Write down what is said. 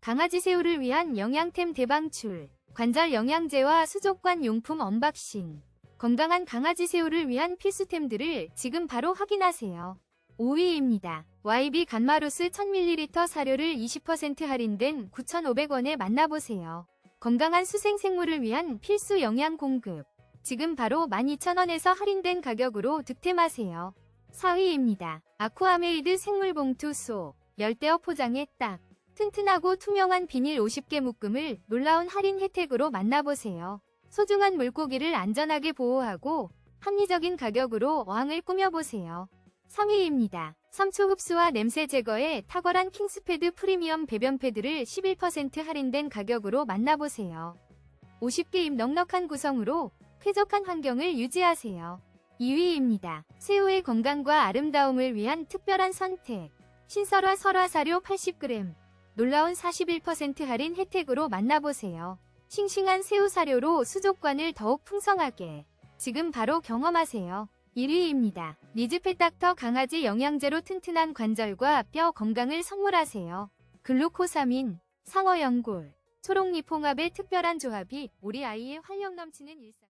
강아지 새우를 위한 영양템 대방출. 관절 영양제와 수족관 용품 언박싱. 건강한 강아지 새우를 위한 필수템들을 지금 바로 확인하세요. 5위입니다. YB 간마루스 1000ml 사료를 20% 할인된 9,500원에 만나보세요. 건강한 수생 생물을 위한 필수 영양 공급. 지금 바로 12,000원에서 할인된 가격으로 득템하세요. 4위입니다. 아쿠아메이드 생물봉투 소. 열대어 포장에 딱. 튼튼하고 투명한 비닐 50개 묶음을 놀라운 할인 혜택으로 만나보세요. 소중한 물고기를 안전하게 보호하고 합리적인 가격으로 어항을 꾸며보세요. 3위입니다. 삼초 흡수와 냄새 제거에 탁월한 킹스패드 프리미엄 배변 패드를 11% 할인된 가격으로 만나보세요. 50개임 넉넉한 구성으로 쾌적한 환경을 유지하세요. 2위입니다. 새우의 건강과 아름다움을 위한 특별한 선택. 신설화 설화 사료 80g. 놀라운 41% 할인 혜택으로 만나보세요. 싱싱한 새우 사료로 수족관을 더욱 풍성하게. 지금 바로 경험하세요. 1위입니다. 리즈펫 닥터 강아지 영양제로 튼튼한 관절과 뼈 건강을 선물하세요. 글루코사민, 상어연골, 초록잎 홍합의 특별한 조합이 우리 아이의 활력 넘치는 일상